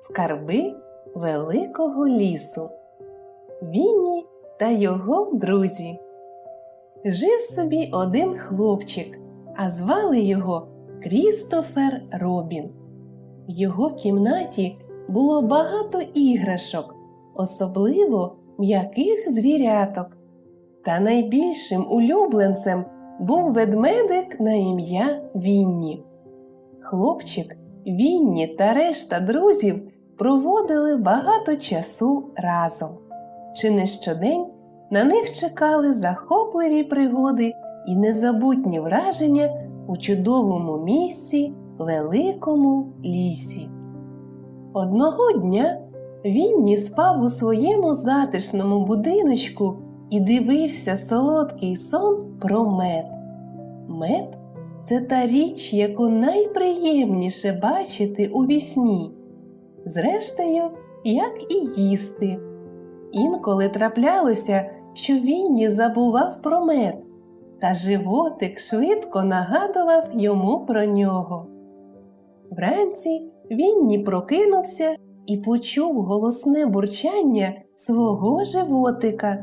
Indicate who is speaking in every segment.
Speaker 1: Скарби великого лісу. Вінні та його друзі. Жив собі один хлопчик, а звали його Крістофер Робін. В його кімнаті було багато іграшок, особливо м'яких звіряток. Та найбільшим улюбленцем був ведмедик на ім'я Вінні. Хлопчик, Вінні та решта друзів проводили багато часу разом. Чи не щодень на них чекали захопливі пригоди і незабутні враження у чудовому місці, великому лісі. Одного дня Вінні спав у своєму затишному будиночку і дивився солодкий сон про мед. Мед це та річ, яку найприємніше бачити у вісні. Зрештою, як і їсти. Інколи траплялося, що Вінні забував про мед, та животик швидко нагадував йому про нього. Вранці Вінні прокинувся і почув голосне бурчання свого животика.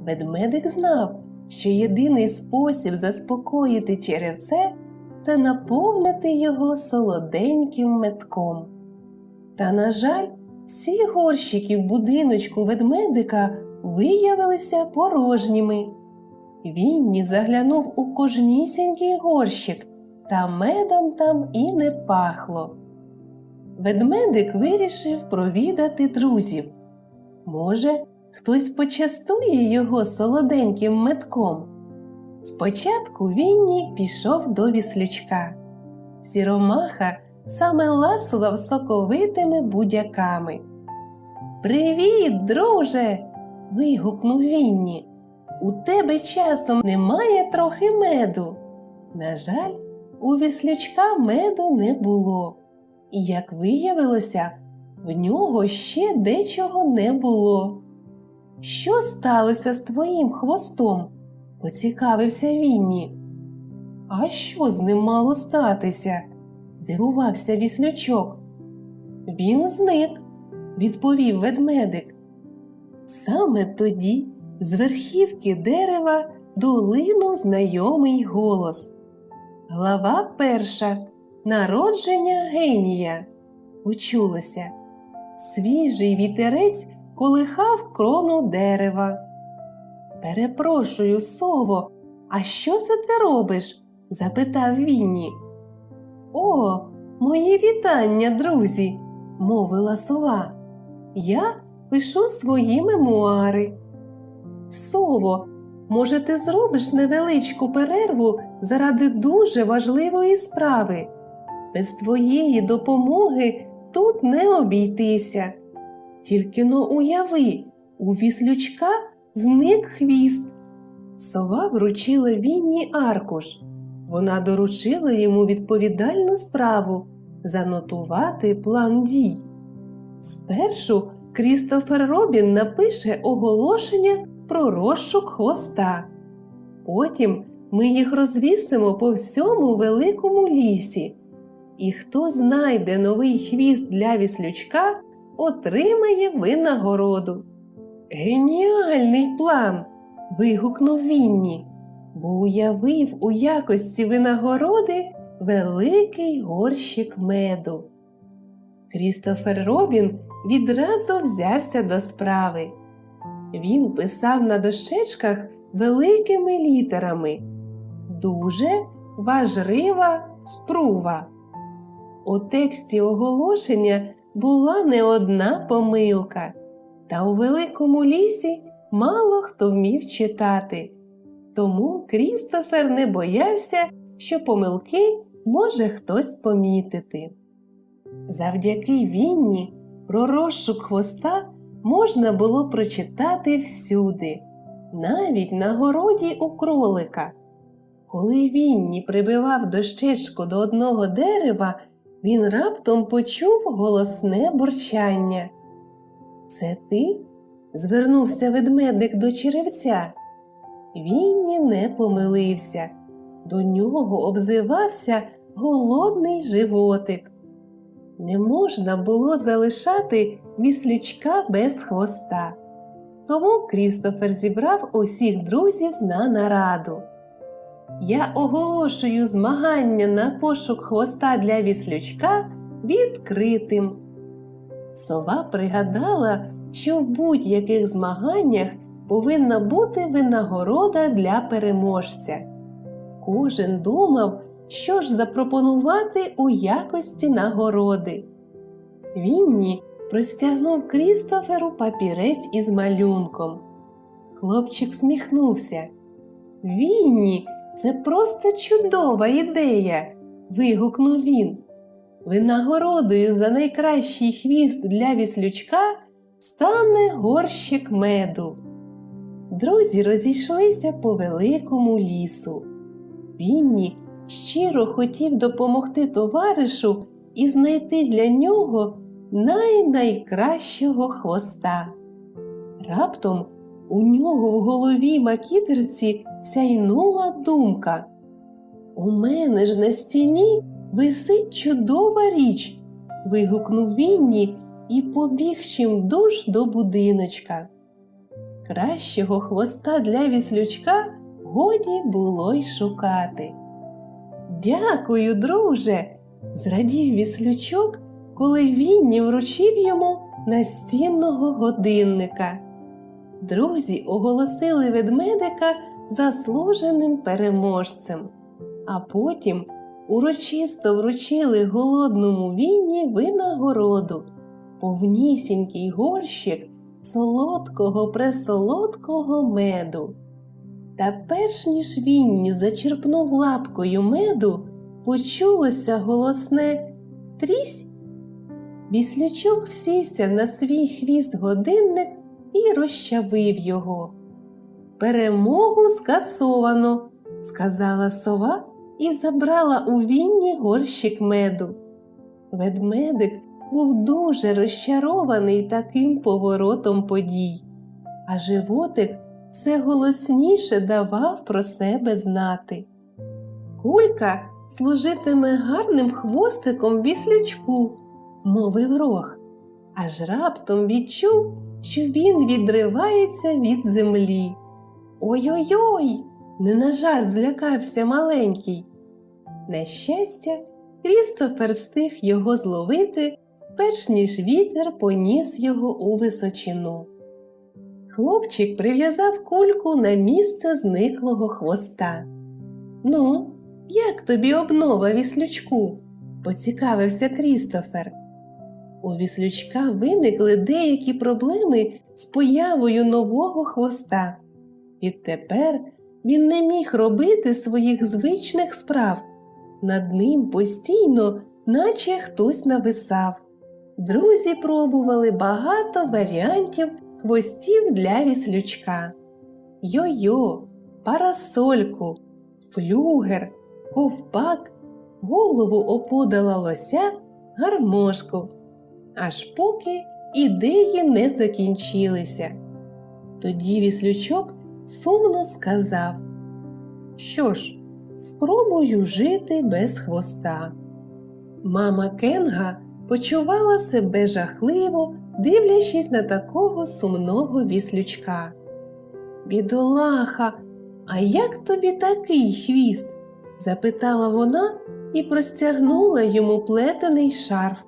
Speaker 1: Ведмедик знав, що єдиний спосіб заспокоїти черевце це наповнити його солоденьким метком. Та, на жаль, всі горщики в будиночку ведмедика виявилися порожніми. Вінні заглянув у кожнісінький горщик, та медом там і не пахло. Ведмедик вирішив провідати друзів. Може, хтось почастує його солоденьким метком. Спочатку Вінні пішов до віслючка. Сіромаха саме ласував соковитими будяками. Привіт, друже. вигукнув Вінні. У тебе часом немає трохи меду. На жаль, у віслючка меду не було, і, як виявилося, в нього ще дечого не було. Що сталося з твоїм хвостом? поцікавився Вінні. А що з ним мало статися? здивувався віслючок. Він зник, відповів ведмедик. Саме тоді з верхівки дерева долинув знайомий голос. Глава перша Народження генія. Почулося. Свіжий вітерець колихав крону дерева. Перепрошую, сово, а що це ти робиш? запитав Вінні. О, мої вітання, друзі, мовила сова. Я пишу свої мемуари. Сово, може, ти зробиш невеличку перерву заради дуже важливої справи? Без твоєї допомоги тут не обійтися. Тільки но уяви, у віслючка зник хвіст. Сова вручила Вінні аркуш. Вона доручила йому відповідальну справу занотувати план дій. Спершу Крістофер Робін напише оголошення про розшук хвоста. Потім ми їх розвісимо по всьому великому лісі. І хто знайде новий хвіст для віслючка, отримає винагороду. Геніальний план. вигукнув Вінні, бо уявив у якості винагороди великий горщик меду. Крістофер Робін відразу взявся до справи. Він писав на дощечках великими літерами Дуже важлива спрува. У тексті оголошення була не одна помилка, та у великому лісі мало хто вмів читати. Тому Крістофер не боявся, що помилки може хтось помітити. Завдяки Вінні про розшук хвоста можна було прочитати всюди, навіть на городі у кролика. Коли Вінні прибивав дощечку до одного дерева, він раптом почув голосне бурчання. Це ти? звернувся ведмедик до черевця. Вінні не помилився. До нього обзивався голодний животик. Не можна було залишати віслючка без хвоста. Тому Крістофер зібрав усіх друзів на нараду. Я оголошую змагання на пошук хвоста для віслючка відкритим. Сова пригадала, що в будь-яких змаганнях повинна бути винагорода для переможця. Кожен думав, що ж запропонувати у якості нагороди. Вінні простягнув Крістоферу папірець із малюнком. Хлопчик сміхнувся. Вінні, це просто чудова ідея. вигукнув він. Винагородою за найкращий хвіст для віслючка стане горщик меду. Друзі розійшлися по великому лісу. Вінні щиро хотів допомогти товаришу і знайти для нього най-найкращого хвоста. Раптом у нього в голові макітерці сяйнула думка. У мене ж на стіні висить чудова річ. вигукнув Вінні і побіг чимдуж до будиночка. Кращого хвоста для віслючка годі було й шукати. Дякую, друже, зрадів віслючок, коли Вінні вручив йому настінного годинника. Друзі оголосили ведмедика заслуженим переможцем, а потім урочисто вручили голодному Вінні винагороду, повнісінький горщик солодкого пресолодкого меду. Та перш ніж Вінні зачерпнув лапкою меду, почулося голосне трісь. Віслючок всівся на свій хвіст годинник і розчавив його. Перемогу скасовано, сказала сова і забрала у Вінні горщик меду. Ведмедик був дуже розчарований таким поворотом подій, а животик все голосніше давав про себе знати. Кулька служитиме гарним хвостиком віслючку, мовив рог, аж раптом відчув, що він відривається від землі. Ой-ой-ой! Не на жаль злякався маленький. На щастя, Крістофер встиг його зловити, перш ніж вітер поніс його у височину. Хлопчик прив'язав кульку на місце зниклого хвоста. Ну, як тобі обнова віслючку? поцікавився Крістофер. У віслючка виникли деякі проблеми з появою нового хвоста. Відтепер він не міг робити своїх звичних справ. Над ним постійно, наче хтось нависав. Друзі пробували багато варіантів хвостів для віслючка. Йо-йо, парасольку, флюгер, ковпак, голову опудала лося, гармошку. Аж поки ідеї не закінчилися. Тоді віслючок сумно сказав, що ж, спробую жити без хвоста. Мама Кенга почувала себе жахливо, дивлячись на такого сумного віслючка. Бідолаха, а як тобі такий хвіст? запитала вона і простягнула йому плетений шарф.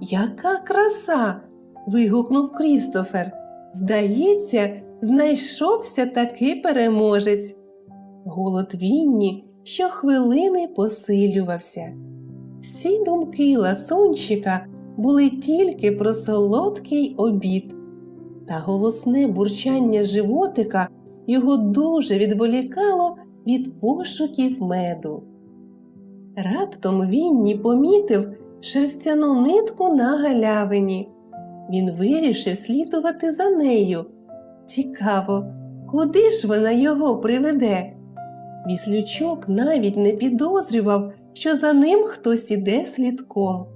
Speaker 1: Яка краса. вигукнув Крістофер. Здається, знайшовся такий переможець. Голод Вінні щохвилини посилювався. Всі думки ласунчика були тільки про солодкий обід, та голосне бурчання животика його дуже відволікало від пошуків меду. Раптом Вінні помітив шерстяну нитку на галявині. Він вирішив слідувати за нею. Цікаво, куди ж вона його приведе? Віслючок навіть не підозрював, що за ним хтось іде слідком.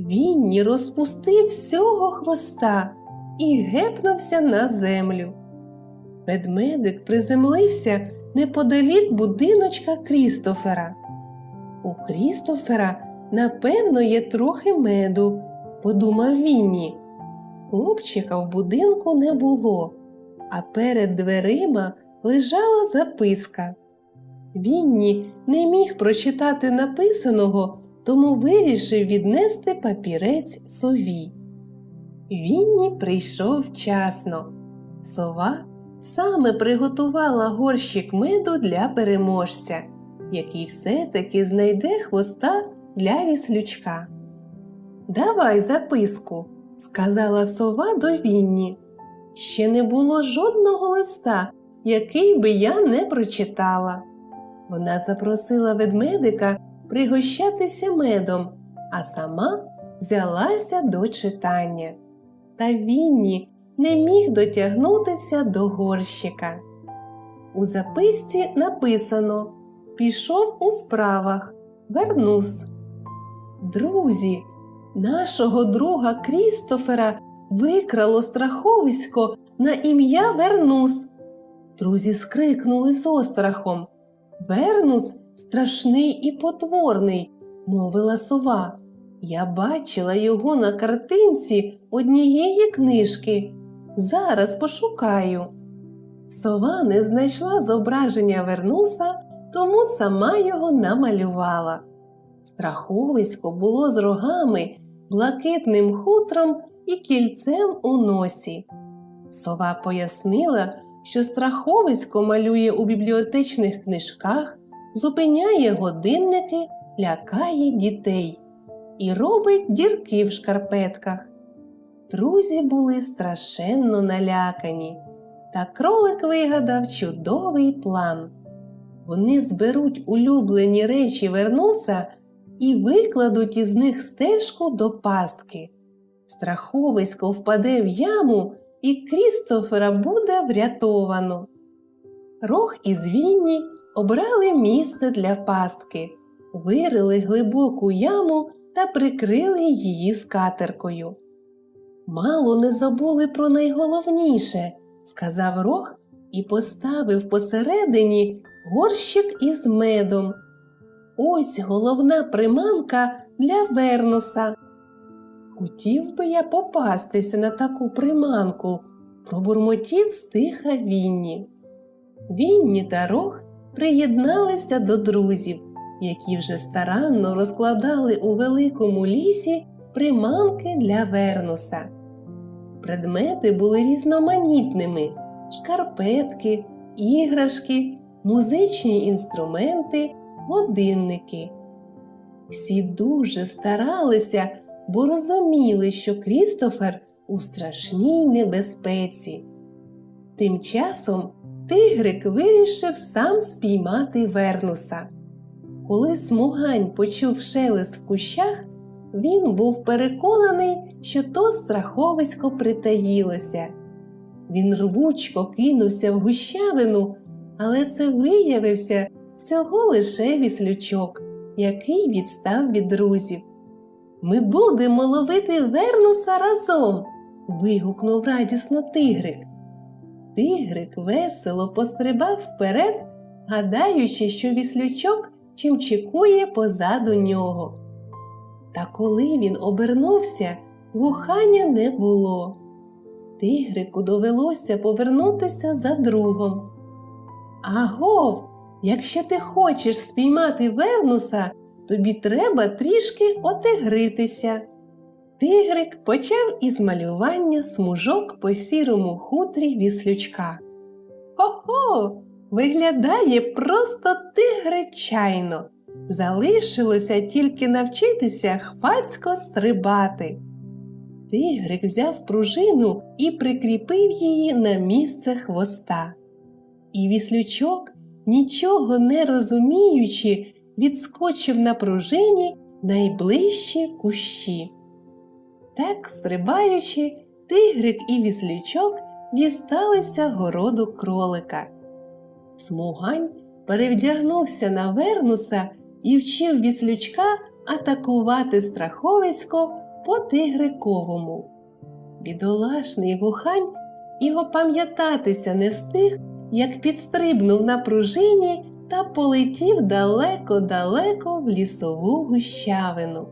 Speaker 1: Вінні розпустив всього хвоста і гепнувся на землю. Ведмедик приземлився неподалік будиночка Крістофера. У Крістофера напевно, є трохи меду, подумав Вінні. Хлопчика в будинку не було, а перед дверима лежала записка. Вінні не міг прочитати написаного, тому вирішив віднести папірець сові. Вінні прийшов вчасно. Сова саме приготувала горщик меду для переможця, який все-таки знайде хвоста для віслючка. Давай записку, сказала сова до Вінні. Ще не було жодного листа, який би я не прочитала. Вона запросила ведмедика пригощатися медом, а сама взялася до читання. Та Вінні не міг дотягнутися до горщика. У записці написано Пішов у справах, вернусь. Друзі, нашого друга Крістофера викрало страховисько на ім'я Вернус. Друзі скрикнули з острахом. Вернус страшний і потворний, мовила сова. Я бачила його на картинці однієї книжки. Зараз пошукаю. Сова не знайшла зображення Вернуса, тому сама його намалювала. Страховисько було з рогами, блакитним хутром і кільцем у носі. Сова пояснила, що страховисько малює у бібліотечних книжках, зупиняє годинники, лякає дітей і робить дірки в шкарпетках. Друзі були страшенно налякані, та кролик вигадав чудовий план. Вони зберуть улюблені речі Вернуса і викладуть із них стежку до пастки. Страховисько впаде в яму, і Крістофера буде врятовано. Рог і Звінні обрали місце для пастки, вирили глибоку яму та прикрили її скатеркою. Мало не забули про найголовніше, сказав рог і поставив посередині горщик із медом. Ось головна приманка для Вернуса. Хотів би я попастися на таку приманку, пробурмотів стиха Вінні. Вінні та рог приєдналися до друзів, які вже старанно розкладали у великому лісі приманки для Вернуса. Предмети були різноманітними шкарпетки, іграшки, музичні інструменти, годинники. Всі дуже старалися, бо розуміли, що Крістофер у страшній небезпеці. Тим часом тигрик вирішив сам спіймати Вернуса. Коли смугань почув шелест в кущах, він був переконаний, що то страховисько притаїлося. Він рвучко кинувся в гущавину, але це виявився всього лише віслючок, який відстав від друзів. Ми будемо ловити Вернуса разом. вигукнув радісно тигрик. Тигрик весело пострибав вперед, гадаючи, що віслючок чимчикує позаду нього. Та коли він обернувся, вухання не було. Тигрику довелося повернутися за другом. Агов, якщо ти хочеш спіймати Вернуса, тобі треба трішки отигритися. Тигрик почав із малювання смужок по сірому хутрі віслючка. Хо-хо! Виглядає просто тигричайно. Залишилося тільки навчитися хвацько стрибати. Тигрик взяв пружину і прикріпив її на місце хвоста. І віслючок, нічого не розуміючи, відскочив на пружині найближчі кущі. Так, стрибаючи, тигрик і віслючок дісталися городу кролика. Смугань перевдягнувся на Вернуса і вчив віслючка атакувати страховисько по тигриковому. Бідолашний вухань і опам'ятатися не встиг, як підстрибнув на пружині та полетів далеко-далеко в лісову гущавину.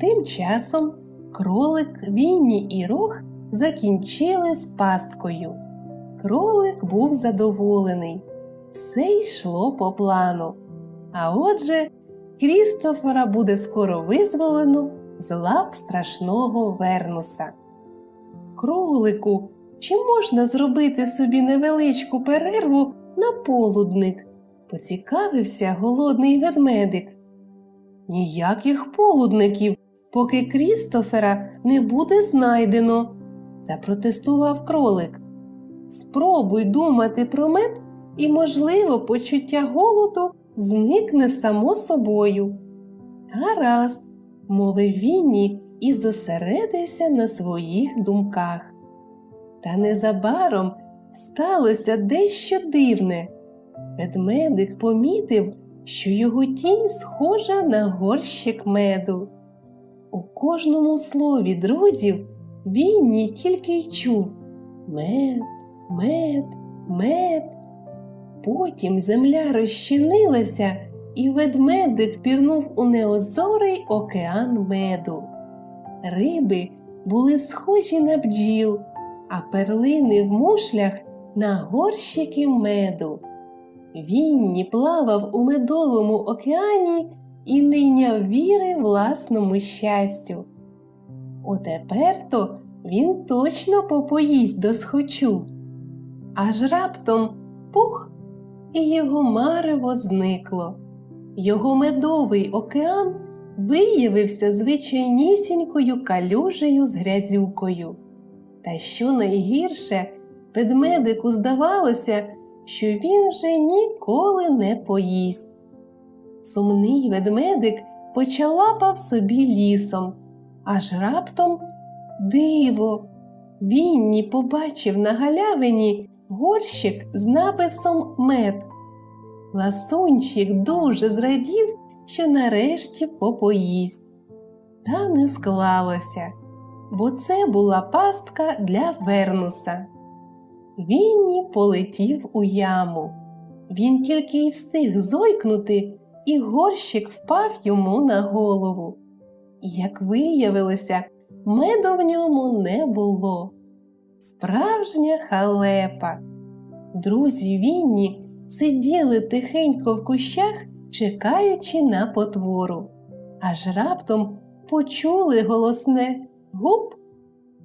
Speaker 1: Тим часом кролик, Вінні і Рох закінчили з пасткою. Кролик був задоволений. Все йшло по плану. А отже, Крістофера буде скоро визволено з лап страшного Вернуса. Кролику, чи можна зробити собі невеличку перерву на полудник? Поцікавився голодний ведмедик. Ніяких полудників, поки Крістофера не буде знайдено, запротестував кролик. Спробуй думати про мед, і, можливо, почуття голоду зникне само собою. Гаразд, мовив Вінні і зосередився на своїх думках. Та незабаром сталося дещо дивне. Ведмедик помітив, що його тінь схожа на горщик меду. У кожному слові друзів Вінні тільки й чув мед, мед, мед. Потім земля розчинилася, і ведмедик пірнув у неозорий океан меду. Риби були схожі на бджіл, а перлини в мушлях на горщики меду. Вінні плавав у медовому океані і не йняв віри власному щастю. Отепер то він точно попоїсть до схочу. Аж раптом пух, і його марево зникло. Його медовий океан виявився звичайнісінькою калюжею з грязюкою. Та що найгірше, ведмедику здавалося, що він вже ніколи не поїсть. Сумний ведмедик почалапав собі лісом, аж раптом диво. Вінні побачив на галявині горщик з написом мед. Ласунчик дуже зрадів, що нарешті попоїсть. Та не склалося, бо це була пастка для Вернуса. Вінні полетів у яму. Він тільки й встиг зойкнути, і горщик впав йому на голову. Як виявилося, меду в ньому не було. Справжня халепа. Друзі Вінні сиділи тихенько в кущах, чекаючи на потвору. Аж раптом почули голосне гуп.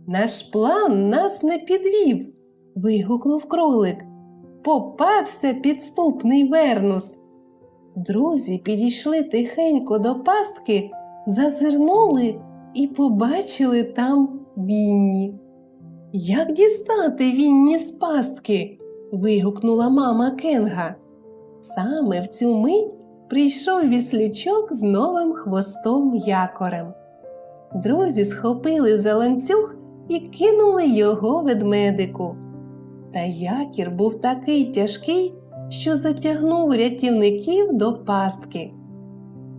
Speaker 1: Наш план нас не підвів вигукнув кролик. Попався підступний Вернус. Друзі підійшли тихенько до пастки, зазирнули і побачили там Вінні. Як дістати Вінні з пастки? вигукнула мама Кенга. Саме в цю мить прийшов віслючок з новим хвостом якорем. Друзі схопили за ланцюг і кинули його ведмедику. Та якір був такий тяжкий, що затягнув рятівників до пастки.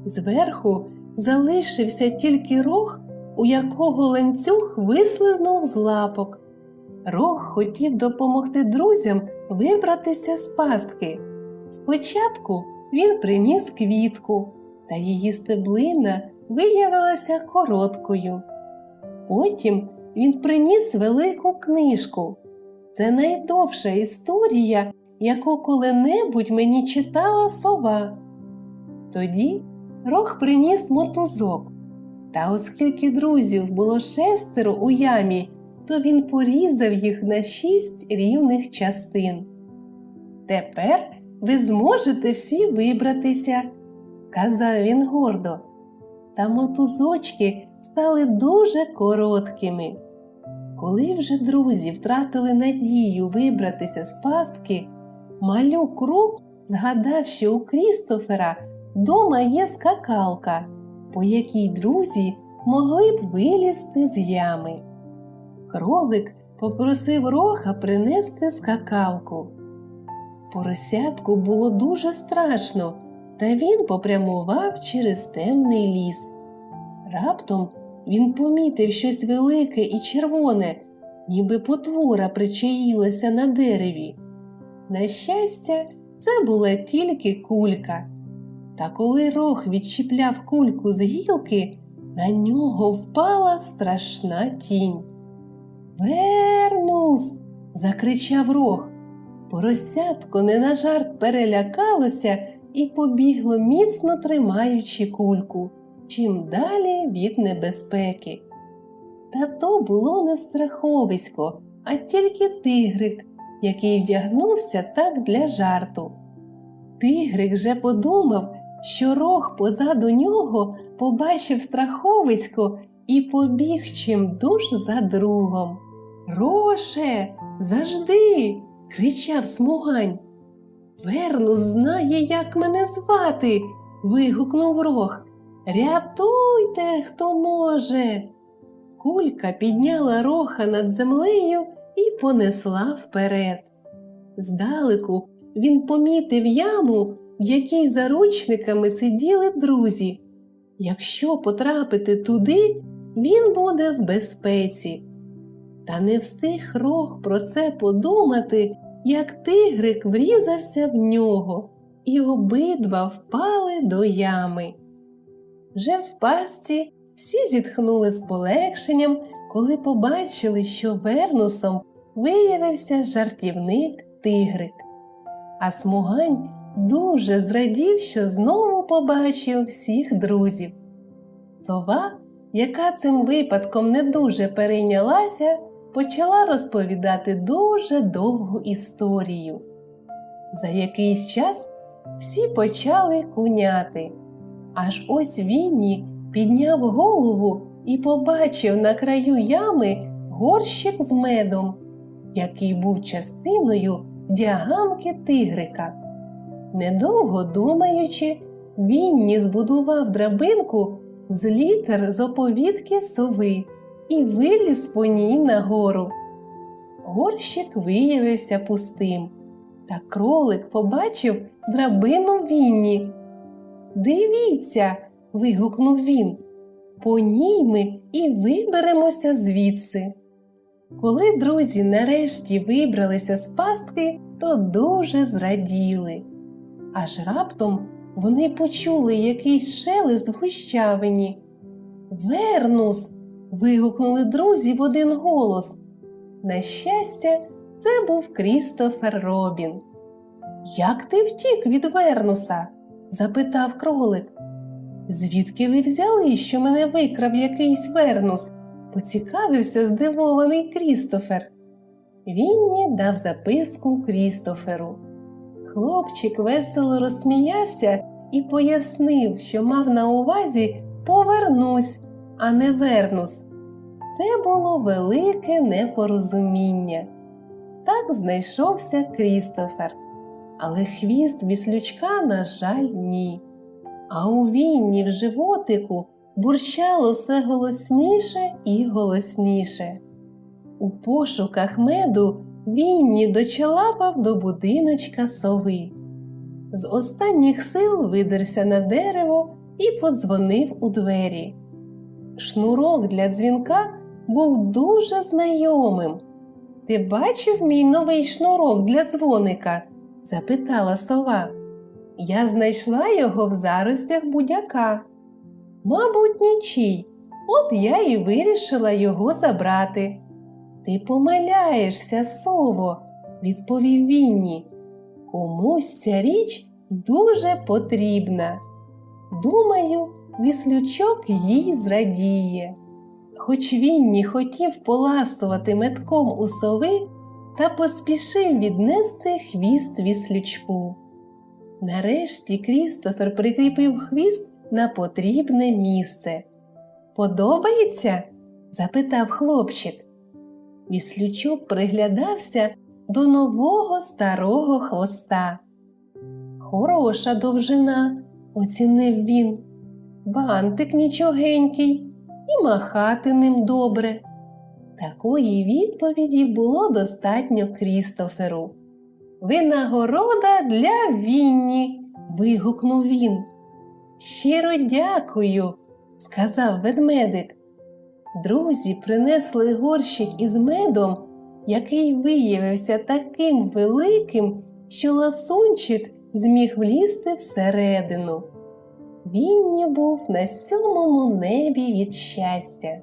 Speaker 1: Зверху залишився тільки рог, у якого ланцюг вислизнув з лапок. Рог хотів допомогти друзям вибратися з пастки. Спочатку він приніс квітку, та її стеблина виявилася короткою. Потім він приніс велику книжку. Це найдовша історія, яку коли-небудь мені читала сова. Тоді рог приніс мотузок, та оскільки друзів було шестеро у ямі, то він порізав їх на шість рівних частин. Тепер ви зможете всі вибратися, сказав він гордо. Та мотузочки стали дуже короткими. Коли вже друзі втратили надію вибратися з пастки, малюк Ру згадав, що у Крістофера вдома є скакалка, по якій друзі могли б вилізти з ями. Кролик попросив роха принести скакалку. Поросятку було дуже страшно, та він попрямував через темний ліс. Раптом він помітив щось велике і червоне, ніби потвора причаїлася на дереві. На щастя, це була тільки кулька. Та коли рог відчіпляв кульку з гілки, на нього впала страшна тінь. Вернус. закричав рог. Поросятко не на жарт перелякалося і побігло, міцно тримаючи кульку, чим далі від небезпеки. Та то було не страховисько, а тільки тигрик, який вдягнувся так для жарту. Тигрик же подумав, що рог позаду нього побачив страховисько і побіг чимдуж за другом. Роше, завжди. кричав смугань. Вернус знає, як мене звати. вигукнув рог. Рятуйте, хто може. Кулька підняла роха над землею і понесла вперед. Здалеку він помітив яму, в якій заручниками сиділи друзі. Якщо потрапити туди, він буде в безпеці. Та не встиг рог про це подумати, як тигрик врізався в нього, і обидва впали до ями. Вже в пастці всі зітхнули з полегшенням, коли побачили, що Вернусом виявився жартівник тигрик. А смугань дуже зрадів, що знову побачив всіх друзів. Сова, яка цим випадком не дуже перейнялася, почала розповідати дуже довгу історію. За якийсь час всі почали куняти. Аж ось Вінні підняв голову і побачив на краю ями горщик з медом, який був частиною дяганки тигрика. Недовго думаючи, Вінні збудував драбинку з літер з оповідки сови і виліз по ній нагору. Горщик виявився пустим, та кролик побачив драбину Вінні. Дивіться, вигукнув він. По ній ми і виберемося звідси. Коли друзі нарешті вибралися з пастки, то дуже зраділи. Аж раптом вони почули якийсь шелест в гущавині. Вернус. вигукнули друзі в один голос. На щастя, це був Крістофер Робін. Як ти втік від Вернуса? Запитав кролик. Звідки ви взяли, що мене викрав якийсь Вернус? поцікавився здивований Крістофер. Вінні дав записку Крістоферу. Хлопчик весело розсміявся і пояснив, що мав на увазі повернусь, а не вернус. Це було велике непорозуміння. Так знайшовся Крістофер, але хвіст віслючка, на жаль, ні. А у вінні в животику бурчало все голосніше і голосніше. У пошуках меду Вінні дочалапав до будиночка сови. З останніх сил видерся на дерево і подзвонив у двері. Шнурок для дзвінка був дуже знайомим. Ти бачив мій новий шнурок для дзвоника? Запитала сова. Я знайшла його в заростях будяка. Мабуть, нічий. От я і вирішила його забрати. Ти помиляєшся, сово, відповів Вінні. Комусь ця річ дуже потрібна. Думаю, віслючок їй зрадіє. Хоч Вінні хотів поласувати метком у сови та поспішив віднести хвіст віслючку. Нарешті Крістофер прикріпив хвіст на потрібне місце. Подобається? запитав хлопчик. Віслючок приглядався до нового старого хвоста. Хороша довжина, оцінив він. Бантик нічогенький, і махати ним добре. Такої відповіді було достатньо Крістоферу. Винагорода для Вінні. вигукнув він. Щиро дякую, сказав ведмедик. Друзі принесли горщик із медом, який виявився таким великим, що ласунчик зміг влізти всередину. Вінні був на сьомому небі від щастя.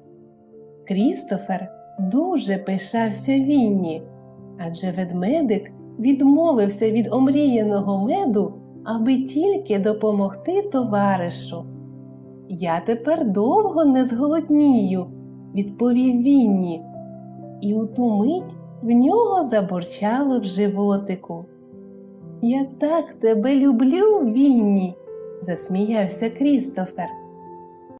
Speaker 1: Крістофер дуже пишався Вінні, адже ведмедик відмовився від омріяного меду, аби тільки допомогти товаришу. Я тепер довго не зголоднію, відповів Вінні, і у ту мить в нього забурчало в животику. Я так тебе люблю, Вінні, засміявся Крістофер.